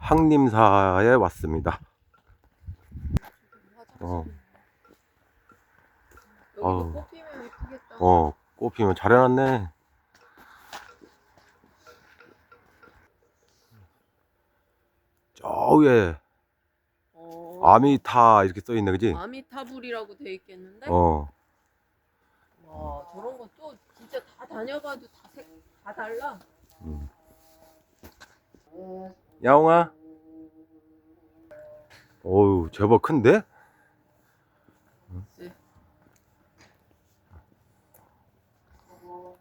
항림사에 왔습니다. 어. 예쁘겠다. 어, 꽃피면 잘 해놨네. 저 위에 어. 아미타 이렇게 써 있네, 그지? 아미타불이라고 돼 있겠는데? 어, 와 저런 것도 진짜 다 다녀봐도 다, 색, 다 달라. 음. 야옹아. 어우, 제법 큰데? 네.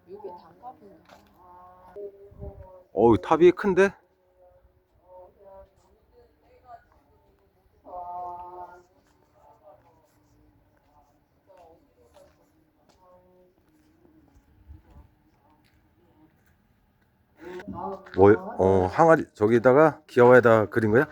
보다. 어우, 탑이 큰데? 뭐, 어, 항아리, 저기다가 기와에다 그린 거야?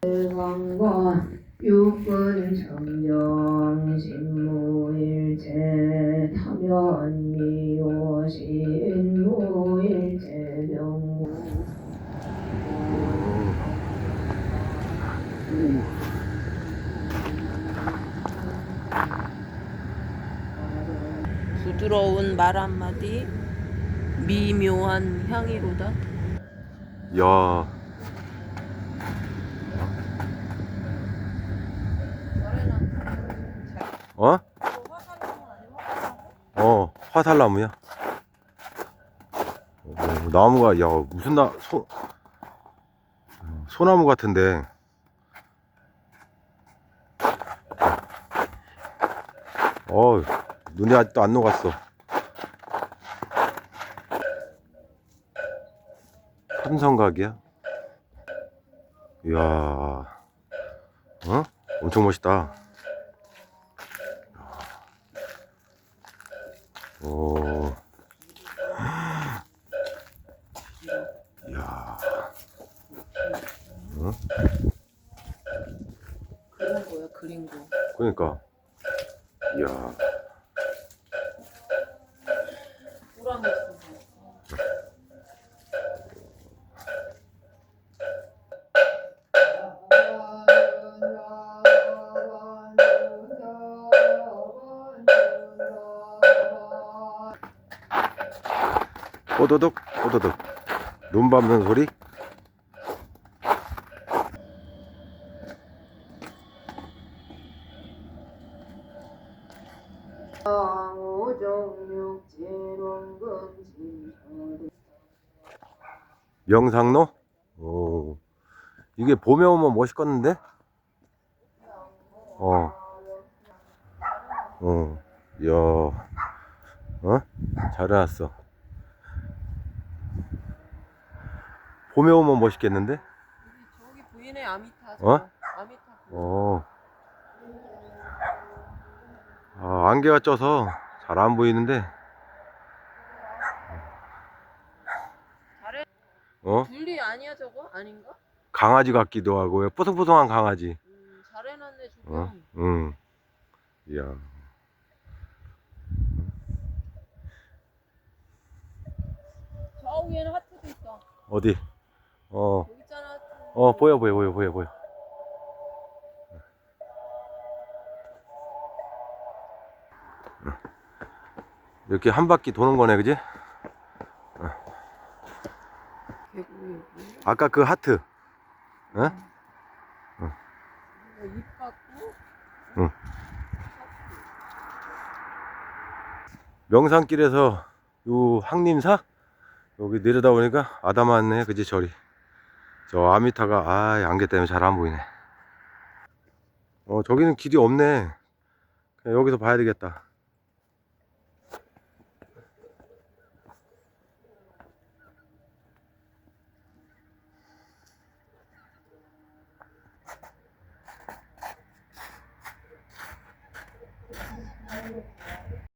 대왕 부드러운 말 한마디, 미묘한 향이로다. 야, 어? 어, 화살나무야. 어, 나무가, 야, 무슨 나, 소, 어, 소나무 같은데. 어, 눈이 아직도 안 녹았어. 삼성각이야? 이야, 어? 엄청 멋있다. 오. 이야. 그런 거야, 그린 거. 그러니까. 이야. 뽀도독, 뽀도독. 눈 밟는 소리? 명상로? 오. 이게 봄에 오면 멋있겠는데? 어. 어. 이야. 어? 잘 해놨어. 봄에 오면 멋있겠는데? 저기 보이네, 아미타. 어? 아미타. 어. 아, 안개가 쪄서 잘 안 보이는데. 잘해. 어? 둘리 아니야, 저거? 아닌가? 강아지 같기도 하고, 뽀송뽀송한 강아지. 음, 잘 해놨네, 저거. 어? 응. 이야. 저 위에는 하트도 있어. 어디? 어. 어, 보여, 보여, 보여, 보여, 보여. 이렇게 한 바퀴 도는 거네, 그지? 여기. 아까 그 하트. 어? 받고. 명산길에서 요 항림사 여기 내려다 보니까 아담하네 그지 저리 저 아미타가 아 안개 때문에 잘 안 보이네. 어 저기는 길이 없네. 그냥 여기서 봐야 되겠다